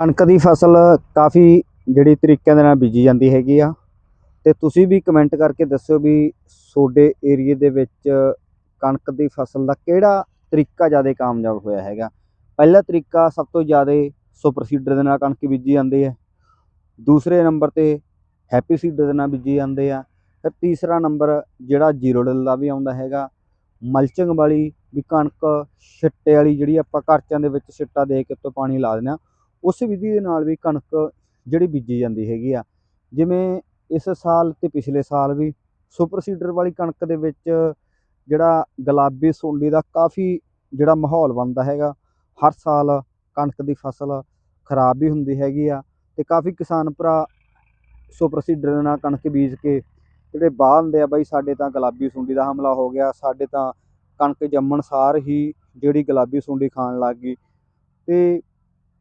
ਕਣਕ ਦੀ ਫਸਲ ਕਾਫੀ ਜਿਹੜੀ ਤਰੀਕਿਆਂ ਦੇ ਨਾਲ ਬੀਜੀ ਜਾਂਦੀ ਹੈਗੀ ਆ। ਤੇ ਤੁਸੀਂ ਵੀ ਕਮੈਂਟ ਕਰਕੇ ਦੱਸਿਓ ਵੀ ਤੁਹਾਡੇ ਏਰੀਏ ਦੇ ਵਿੱਚ ਕਣਕ ਦੀ ਫਸਲ ਦਾ ਕਿਹੜਾ ਤਰੀਕਾ ਜ਼ਿਆਦਾ ਕਾਮਯਾਬ ਹੋਇਆ ਹੈਗਾ। ਪਹਿਲਾ ਤਰੀਕਾ ਸਭ ਤੋਂ ਜ਼ਿਆਦਾ ਸੁਪਰ ਸੀਡਰ ਦੇ ਨਾਲ ਕਣਕ ਬੀਜੀ ਜਾਂਦੀ ਹੈ। ਦੂਸਰੇ ਨੰਬਰ ਤੇ ਹੈਪੀ ਸੀਡਰ ਦੇ ਨਾਲ ਬੀਜੀ ਜਾਂਦੇ ਆ। ਫਿਰ ਤੀਸਰਾ ਨੰਬਰ ਜਿਹੜਾ ਜ਼ੀਰੋ ਡਿਲ ਦਾ ਵੀ ਆਉਂਦਾ ਹੈਗਾ। ਮਲਚਿੰਗ ਵਾਲੀ ਵੀ ਕਣਕ ਛਿੱਟੇ ਵਾਲੀ ਜਿਹੜੀ ਆਪਾਂ ਘਰਚਿਆਂ ਦੇ ਵਿੱਚ ਛਿੱਟਾ ਦੇ ਕੇ ਉੱਤੋਂ ਪਾਣੀ ਲਾ ਦਿੰਦੇ ਆ। ਉਸ ਵਿਧੀ ਦੇ ਨਾਲ ਵੀ ਕਣਕ ਜਿਹੜੀ ਬੀਜੀ ਜਾਂਦੀ ਹੈਗੀ ਆ। ਜਿਵੇਂ ਇਸ ਸਾਲ ਤੇ ਪਿਛਲੇ ਸਾਲ ਵੀ ਸੁਪਰ ਸੀਡਰ ਵਾਲੀ ਕਣਕ ਦੇ ਵਿੱਚ ਜਿਹੜਾ ਗੁਲਾਬੀ ਸੁੰਡੀ ਦਾ ਕਾਫੀ ਜਿਹੜਾ ਮਾਹੌਲ ਬਣਦਾ ਹੈਗਾ। ਹਰ ਸਾਲ ਕਣਕ ਦੀ ਫਸਲ ਖਰਾਬ ਵੀ ਹੁੰਦੀ ਹੈਗੀ ਆ ਤੇ ਕਾਫੀ ਕਿਸਾਨ ਭਰਾ ਸੁਪਰ ਸੀਡਰ ਨਾਲ ਕਣਕ ਬੀਜ ਕੇ ਜਿਹੜੇ ਬਾਹ ਹੁੰਦੇ ਆ ਬਾਈ ਸਾਡੇ ਤਾਂ ਗੁਲਾਬੀ ਸੁੰਡੀ ਦਾ ਹਮਲਾ ਹੋ ਗਿਆ, ਸਾਡੇ ਤਾਂ ਕਣਕ ਜੰਮਣ ਸਾਰ ਹੀ ਜਿਹੜੀ ਗੁਲਾਬੀ ਸੁੰਡੀ ਖਾਣ ਲੱਗ ਗਈ। ਤੇ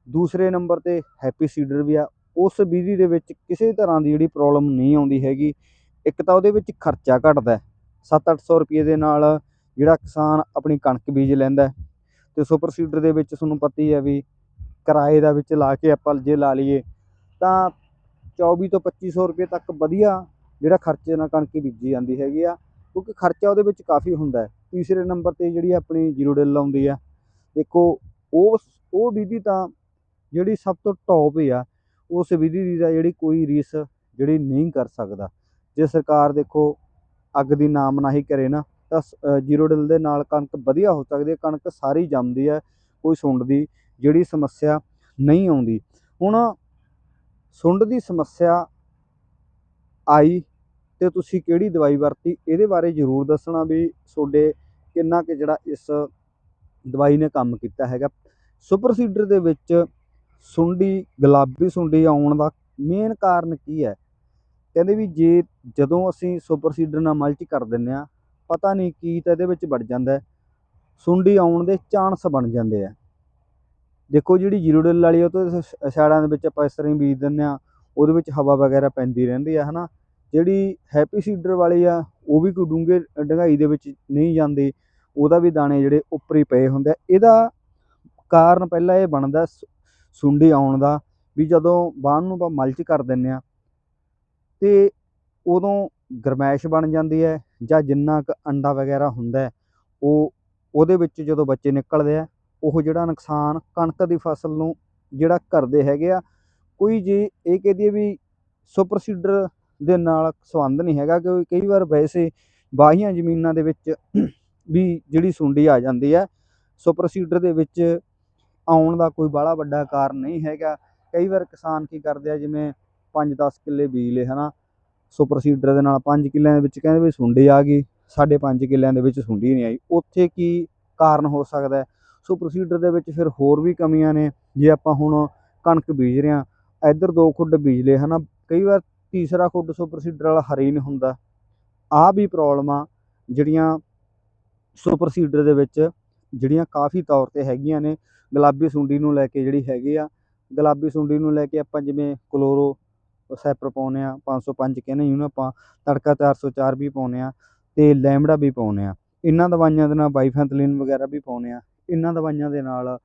ਦੂਸਰੇ ਨੰਬਰ ਤੇ ਹੈਪੀ ਸੀਡਰ ਵੀ ਆ। ਉਸ ਵਿਧੀ ਦੇ ਵਿੱਚ ਕਿਸੇ ਤਰ੍ਹਾਂ ਦੀ ਜਿਹੜੀ ਪ੍ਰੋਬਲਮ ਨਹੀਂ ਆਉਂਦੀ ਹੈਗੀ। ਇੱਕ ਤਾਂ ਉਹਦੇ ਵਿੱਚ ਖਰਚਾ ਘਟਦਾ 7-800 ਰੁਪਏ ਦੇ ਨਾਲ ਜਿਹੜਾ ਕਿਸਾਨ ਆਪਣੀ ਕਣਕ ਬੀਜ ਲੈਂਦਾ ਹੈ। ਤੇ ਸੁਪਰ ਸੀਡਰ ਦੇ ਵਿੱਚ ਤੁਹਾਨੂੰ ਪਤਾ ਹੀ ਹੈ ਵੀ ਕਿਰਾਏ ਦਾ ਵਿੱਚ ਲਾ ਕੇ ਆਪਾਂ ਜੇ ਲਾ ਲਈਏ, ਤਾਂ 24 ਤੋਂ 2500 ਰੁਪਏ ਤੱਕ ਵਧੀਆ ਜਿਹੜਾ ਖਰਚੇ ਨਾਲ ਕਣਕ ਬੀਜੀ ਜਾਂਦੀ ਹੈਗੀ ਆ। ਕਿਉਂਕਿ ਖਰਚਾ ਉਹਦੇ ਵਿੱਚ ਕਾਫੀ ਹੁੰਦਾ ਹੈ। ਤੀਸਰੇ ਨੰਬਰ ਤੇ ਜਿਹੜੀ ਆਪਣੀ ਜ਼ੀਰੋ ਡਿਲ ਆਉਂਦੀ ਆ। ਦੇਖੋ, ਉਹ ਉਹ ਵਿਧੀ ਤਾਂ ਜਿਹੜੀ ਸਭ ਤੋਂ ਟੌਪ ਆ, ਉਸ ਵਿਧੀ ਦਾ ਜਿਹੜੀ ਕੋਈ ਰੀਸ ਜਿਹੜੀ ਨਹੀਂ ਕਰ ਸਕਦਾ। ਜੇ ਸਰਕਾਰ ਦੇਖੋ ਅੱਗ ਦੀ ਨਾਮਨਾਹੀ ਕਰੇ ਨਾ, ਤਾਂ ਜ਼ੀਰੋ ਡਿਲ ਦੇ ਨਾਲ ਕਣਕ ਵਧੀਆ ਹੋ ਸਕਦੀ ਹੈ, ਕਣਕ ਸਾਰੀ ਜੰਮਦੀ ਹੈ, ਕੋਈ ਸੁੰਡ ਦੀ ਜਿਹੜੀ ਸਮੱਸਿਆ ਨਹੀਂ ਆਉਂਦੀ। ਹੁਣ ਸੁੰਡ ਦੀ ਸਮੱਸਿਆ ਆਈ ਤੇ ਤੁਸੀਂ ਕਿਹੜੀ ਦਵਾਈ ਵਰਤੀ, ਇਹਦੇ ਬਾਰੇ ਜ਼ਰੂਰ ਦੱਸਣਾ ਵੀ ਤੁਹਾਡੇ ਕਿੰਨਾ ਕਿ ਜਿਹੜਾ ਇਸ ਦਵਾਈ ਨੇ ਕੰਮ ਕੀਤਾ ਹੈਗਾ। ਸੁਪਰ ਸੀਡਰ ਦੇ ਵਿੱਚ ਸੁੰਡੀ, ਗੁਲਾਬੀ ਸੁੰਡੀ ਆਉਣ ਦਾ ਮੇਨ ਕਾਰਨ ਕੀ ਹੈ? ਕਹਿੰਦੇ ਵੀ ਜੇ ਜਦੋਂ ਅਸੀਂ ਸੁਪਰ ਸੀਡਰ ਨਾਲ ਮਲਚ ਕਰ ਦਿੰਨੇ ਆ ਪਤਾ ਨਹੀਂ ਕੀ ਤਾਂ ਇਹਦੇ ਵਿੱਚ ਵੜ ਜਾਂਦਾ ਸੁੰਡੀ ਆਉਣ ਦੇ ਚਾਂਸ ਬਣ ਜਾਂਦੇ ਆ। ਦੇਖੋ ਜਿਹੜੀ ਜ਼ੀਰੋ ਡਿਲ ਵਾਲੀ ਉਹ ਤੋਂ ਸਾਈਡਾਂ ਦੇ ਵਿੱਚ ਆਪਾਂ ਇਸ ਤਰ੍ਹਾਂ ਹੀ ਬੀਜ ਦਿੰਨੇ ਆ ਉਹਦੇ ਵਿੱਚ ਹਵਾ ਵਗੈਰਾ ਪੈਂਦੀ ਰਹਿੰਦੀ ਆ, ਹਨਾ? ਜਿਹੜੀ ਹੈਪੀ ਸੀਡਰ ਵਾਲੀ ਆ, ਉਹ ਵੀ ਕੋਈ ਡੂੰਘੇ ਡੰਗਾਈ ਦੇ ਵਿੱਚ ਨਹੀਂ ਜਾਂਦੀ। ਉਹਦਾ ਵੀ ਦਾਣੇ ਜਿਹੜੇ ਉੱਪਰ ਹੀ ਪਏ ਹੁੰਦੇ ਆ। ਇਹਦਾ ਕਾਰਨ ਪਹਿਲਾਂ ਇਹ ਬਣਦਾ ਸੁੰਡੀ ਆਉਣ ਦਾ, ਵੀ ਜਦੋਂ ਬਾਣ ਨੂੰ ਆਪਾਂ ਮਲਚ ਕਰ ਦਿੰਨੇ ਆ ਤੇ ਉਦੋਂ ਗਰਮੈਸ਼ ਬਣ ਜਾਂਦੀ ਹੈ ਜਾਂ ਜਿੰਨਾ ਕੁ ਅੰਡਾ ਵਗੈਰਾ ਹੁੰਦਾ ਉਹ ਉਹਦੇ ਵਿੱਚ ਜਦੋਂ ਬੱਚੇ ਨਿਕਲਦੇ ਆ, ਉਹ ਜਿਹੜਾ ਨੁਕਸਾਨ ਕਣਕ ਦੀ ਫਸਲ ਨੂੰ ਜਿਹੜਾ ਕਰਦੇ ਹੈਗੇ ਆ, ਕੋਈ ਜੇ ਇਹ ਕਹਿ ਦਈਏ ਵੀ ਸੁਪਰ ਸੀਡਰ ਦੇ ਨਾਲ ਸੰਬੰਧ ਨਹੀਂ ਹੈਗਾ ਕਿ ਕਈ ਵਾਰ ਵੈਸੇ ਬਾਹੀਆਂ ਜ਼ਮੀਨਾਂ ਦੇ ਵਿੱਚ ਵੀ ਜਿਹੜੀ ਸੁੰਡੀ ਆ ਜਾਂਦੀ ਹੈ, ਸੁਪਰ ਸੀਡਰ ਦੇ ਵਿੱਚ ਆਉਣ ਦਾ ਕੋਈ ਬਾਹਲਾ ਵੱਡਾ ਕਾਰਨ ਨਹੀਂ ਹੈਗਾ। ਕਈ ਵਾਰ ਕਿਸਾਨ ਕੀ ਕਰਦੇ ਆ, ਜਿਵੇਂ 5-10 ਕਿੱਲੇ ਬੀਜ ਲਏ, ਹਨਾ। ਸੁਪਰ ਸੀਡਰ ਦੇ ਨਾਲ 5 ਕਿੱਲਿਆਂ ਦੇ ਵਿੱਚ ਕਹਿੰਦੇ ਵੀ ਸੁੰਡੀ ਆ ਗਈ ਸਾਡੇ 5 ਕਿੱਲਿਆਂ ਦੇ ਵਿੱਚ ਸੁੰਡੀ ਨਹੀਂ ਆਈ। ਉੱਥੇ ਕੀ ਕਾਰਨ ਹੋ ਸਕਦਾ ਹੈ? ਸੁਪਰ ਸੀਡਰ ਦੇ ਵਿੱਚ ਫਿਰ ਹੋਰ ਵੀ ਕਮੀਆਂ ਨੇ। ਜੇ ਆਪਾਂ ਹੁਣ ਕਣਕ ਬੀਜ ਰਹੇ ਆ ਇੱਧਰ ਦੋ ਖੁੱਡ ਬੀਜ ਲਏ, ਹਨਾ। ਕਈ ਵਾਰ ਤੀਸਰਾ ਖੁੱਡ ਸੁਪਰ ਸੀਡਰ ਵਾਲਾ ਹਰੇ ਨਹੀਂ ਹੁੰਦਾ। ਆਹ ਵੀ ਪ੍ਰੋਬਲਮਾਂ ਜਿਹੜੀਆਂ ਸੁਪਰ ਸੀਡਰ ਦੇ ਵਿੱਚ, ਜਿਹੜੀਆਂ ਕਾਫੀ ਤੌਰ ਤੇ ਹੈਗੀਆਂ ਨੇ। ਗੁਲਾਬੀ ਸੁੰਡੀ ਨੂੰ ਲੈ ਕੇ ਜਿਹੜੀ ਹੈਗੀ ਆ, ਗੁਲਾਬੀ ਸੁੰਡੀ ਨੂੰ ਲੈ ਕੇ ਆਪਾਂ ਜਿਵੇਂ ਕਲੋਰੋ ਸੈਪਰ ਪਾਉਨੇ ਆ 505 ਕਹਿੰਦੇ ਜਿਹਨੂੰ ਆਪਾਂ, ਤੜਕਾ 404 ਵੀ ਪਾਉਨੇ ਆ ਤੇ ਲੈਮੜਾ ਵੀ ਪਾਉਨੇ ਆ। ਇਹਨਾਂ ਦਵਾਈਆਂ ਦੇ ਨਾਲ ਬਾਈਫੈਂਥਲਿਨ ਵਗੈਰਾ ਵੀ ਪਾਉਨੇ ਆ। ਇਹਨਾਂ ਦਵਾਈਆਂ ਦੇ ਨਾਲ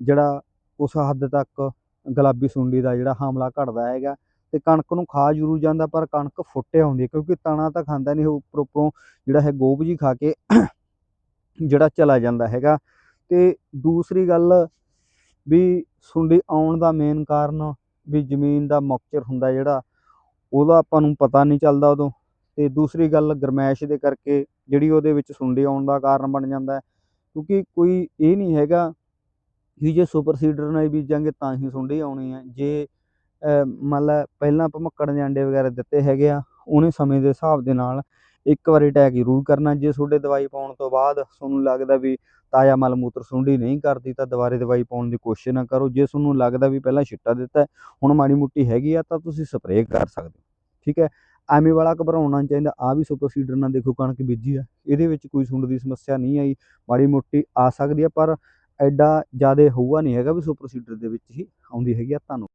ਜਿਹੜਾ ਉਸ ਹੱਦ ਤੱਕ ਗੁਲਾਬੀ ਸੁੰਡੀ ਦਾ ਜਿਹੜਾ ਹਮਲਾ ਘਟਦਾ ਹੈਗਾ ਤੇ ਕਣਕ ਨੂੰ ਖਾ ਜ਼ਰੂਰ ਜਾਂਦਾ, ਪਰ ਕਣਕ ਫੁੱਟੇ ਆਉਂਦੀ ਕਿਉਂਕਿ ਤਣਾ ਤਾਂ ਖਾਂਦਾ ਨਹੀਂ ਉੱਪਰ ਉੱਪਰੋਂ ਜਿਹੜਾ ਹੈ ਗੋਬ ਜੀ ਖਾ ਕੇ ਜਿਹੜਾ ਚਲਾ ਜਾਂਦਾ ਹੈਗਾ। ਤੇ ਦੂਸਰੀ ਗੱਲ ਵੀ ਸੁੰਡੀ ਆਉਣ ਦਾ ਮੇਨ ਕਾਰਨ ਵੀ ਜ਼ਮੀਨ ਦਾ ਮੌਕਚਰ ਹੁੰਦਾ ਜਿਹੜਾ, ਉਹਦਾ ਆਪਾਂ ਨੂੰ ਪਤਾ ਨਹੀਂ ਚੱਲਦਾ ਉਦੋਂ। ਅਤੇ ਦੂਸਰੀ ਗੱਲ ਗਰਮੈਸ਼ ਦੇ ਕਰਕੇ ਜਿਹੜੀ ਉਹਦੇ ਵਿੱਚ ਸੁੰਡੀ ਆਉਣ ਦਾ ਕਾਰਨ ਬਣ ਜਾਂਦਾ ਕਿਉਂਕਿ ਕੋਈ ਇਹ ਨਹੀਂ ਹੈਗਾ ਵੀ ਜੇ ਸੁਪਰ ਸੀਡਰ ਨਾਲ ਬੀਜਾਂਗੇ ਤਾਂ ਹੀ ਸੁੰਡੀ ਆਉਣੀ ਹੈ। ਜੇ ਮੰਨ ਲਾ ਪਹਿਲਾਂ ਮੱਕੜ ਦੇ ਅੰਡੇ ਵਗੈਰਾ ਦਿੱਤੇ ਹੈਗੇ ਆ, ਉਹਨੇ ਸਮੇਂ ਦੇ ਹਿਸਾਬ ਦੇ ਨਾਲ ਇੱਕ ਵਾਰੀ ਅਟੈਕ ਜ਼ਰੂਰ ਕਰਨਾ, ਜੇ ਤੁਹਾਡੇ ਦਵਾਈ ਪਾਉਣ ਤੋਂ ਬਾਅਦ ਤੁਹਾਨੂੰ ਲੱਗਦਾ ਵੀ ਤਾਜ਼ਾ ਮਲ ਮੂਤਰ ਸੁੰਡੀ ਨਹੀਂ ਕਰਦੀ, ਤਾਂ ਦੁਬਾਰੇ ਦਵਾਈ ਪਾਉਣ ਦੀ ਕੋਸ਼ਿਸ਼ ਨਾ ਕਰੋ। ਜੇ ਤੁਹਾਨੂੰ ਲੱਗਦਾ ਵੀ ਪਹਿਲਾਂ ਛਿੱਟਾ ਦਿੱਤਾ ਹੁਣ ਮਾੜੀ ਮੁੱਟੀ ਹੈਗੀ ਆ, ਤਾਂ ਤੁਸੀਂ ਸਪਰੇਅ ਕਰ ਸਕਦੇ ਹੋ। ਠੀਕ ਹੈ? ਐਵੇਂ ਵਾਲਾ ਘਬਰਾਉਣਾ ਚਾਹੀਦਾ। ਆ ਵੀ ਸੁਪਰ ਸੀਡਰ ਨਾਲ ਦੇਖੋ ਕਣਕ ਬੀਜੀ ਆ। ਇਹਦੇ ਵਿੱਚ ਕੋਈ ਸੁੰਡ ਦੀ ਸਮੱਸਿਆ ਨਹੀਂ ਆਈ। ਮਾੜੀ ਮੋਟੀ ਆ ਸਕਦੀ ਆ, ਪਰ ਐਡਾ ਜ਼ਿਆਦਾ ਹੋਊਗਾ ਨਹੀਂ ਹੈਗਾ ਵੀ ਸੁਪਰ ਸੀਡਰ ਦੇ ਵਿੱਚ ਹੀ ਆਉਂਦੀ ਹੈਗੀ ਆ। ਤੁਹਾਨੂੰ